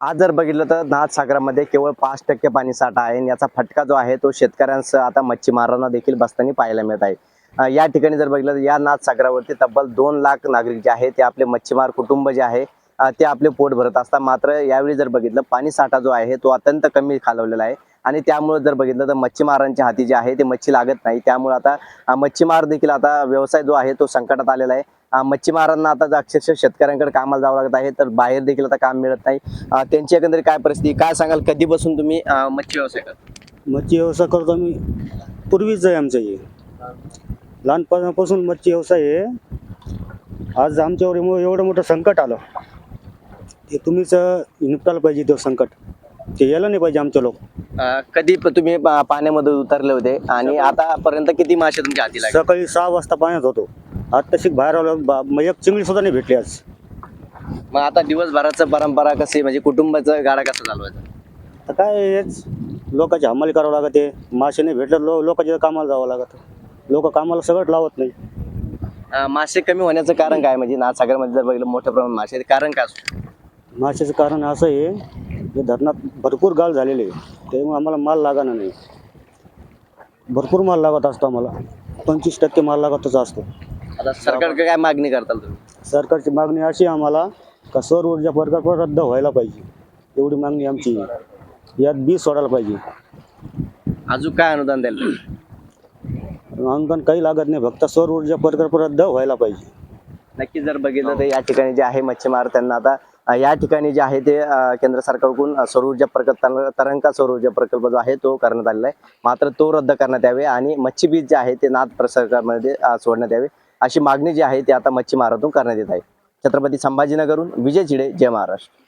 आज जर बघितलं तर नाथ सागरामध्ये केवळ पाच टक्के पाणी साठा आहे आणि याचा फटका जो आहे तो शेतकऱ्यांसह आता मच्छीमारांना देखील बसताना पाहायला मिळत आहे. या ठिकाणी जर बघितलं तर या नाथ सागरावरती तब्बल दोन लाख नागरिक जे आहे ते आपले मच्छीमार कुटुंब जे आहे ते आपले पोट भरत असतात. मात्र यावेळी जर बघितलं पाणी साठा जो आहे तो अत्यंत कमी खालवलेला आहे आणि त्यामुळे जर बघितलं तर मच्छीमारांच्या हाती जे आहे ते मच्छी लागत नाही. त्यामुळे आता मच्छीमार देखील आता व्यवसाय जो आहे तो संकटात आलेला आहे. मच्छीमारांना आता अक्षरशः शेतकऱ्यांकडे कामाला जावं लागत आहे तर बाहेर देखील आता काम मिळत नाही. त्यांची एकंदरीत काय परिस्थिती? काय सांगाल कधीपासून तुम्ही मच्छी व्यवसाय करता? मच्छी व्यवसाय करतो आम्ही. पूर्वीच आहे आमचं हे. लहानपणापासून मच्छी व्यवसाय आहे. आज आमच्यावर एवढं मोठं संकट आलं. ते तुम्हीच निपटायला पाहिजे ते संकट. ते यायला नाही पाहिजे आमचे लोक. कधी तुम्ही पाण्यामध्ये उतरले होते? आणि आतापर्यंत किती मासे तुमच्या हाती सकाळी सहा वाजता पाण्यात होतो. आज तशी बाहेर आलो. बा- मग एक चिंगडी सुद्धा नाही भेटली आज. मग आता दिवसभराचं परंपरा कशी म्हणजे कुटुंबाचं गाडा कसं चालवायचं तर काय हेच. लोकांची हमाली करावं लागते. मासे नाही भेटलं लो लोकांच्या कामाला जावं लागत. लोक कामाला सगळं लावत नाही. अं, मासे कमी होण्याचं कारण काय? म्हणजे नाथसागरमध्ये जर बघितलं मोठ्या प्रमाणात मासे आहेत, कारण काय असू माशाचं कारण असं आहे की धरणात भरपूर गाळ झालेले आहे त्यामुळे आम्हाला माल लागणार नाही. भरपूर माल लागत असतो आम्हाला. पंचवीस टक्के माल लागतच असतो. आता सरकारकडे काय मागणी करताल तुम्ही? सरकारची मागणी अशी आहे आम्हाला का सौर ऊर्जा प्रकल्प रद्द व्हायला पाहिजे. एवढी मागणी आमची आहे. यात बी सोडायला पाहिजे. अजून काय अनुदान द्याल अंगण काही लागत नाही. फक्त सौर ऊर्जा प्रकल्प रद्द व्हायला पाहिजे. नक्की जर बघितलं तर या ठिकाणी जे आहे मच्छीमार त्यांना आता अं, या ठिकाणी जे आहे ते अं, केंद्र सरकारकडून अं, सौर ऊर्जा प्रकल्प तर- तरंगा सौर ऊर्जा प्रकल्प जो आहे तो करण्यात आलेला आहे. मात्र तो रद्द करण्यात यावे आणि मच्छी बीज जे आहे ते नाथ सरकारमध्ये अं, सोडण्यात यावे. अशी मागणी जी आहे ती आता मच्छीमारातून करण्यात येत आहे. छत्रपती संभाजीनगरहून विजय चिडे जय महाराष्ट्र.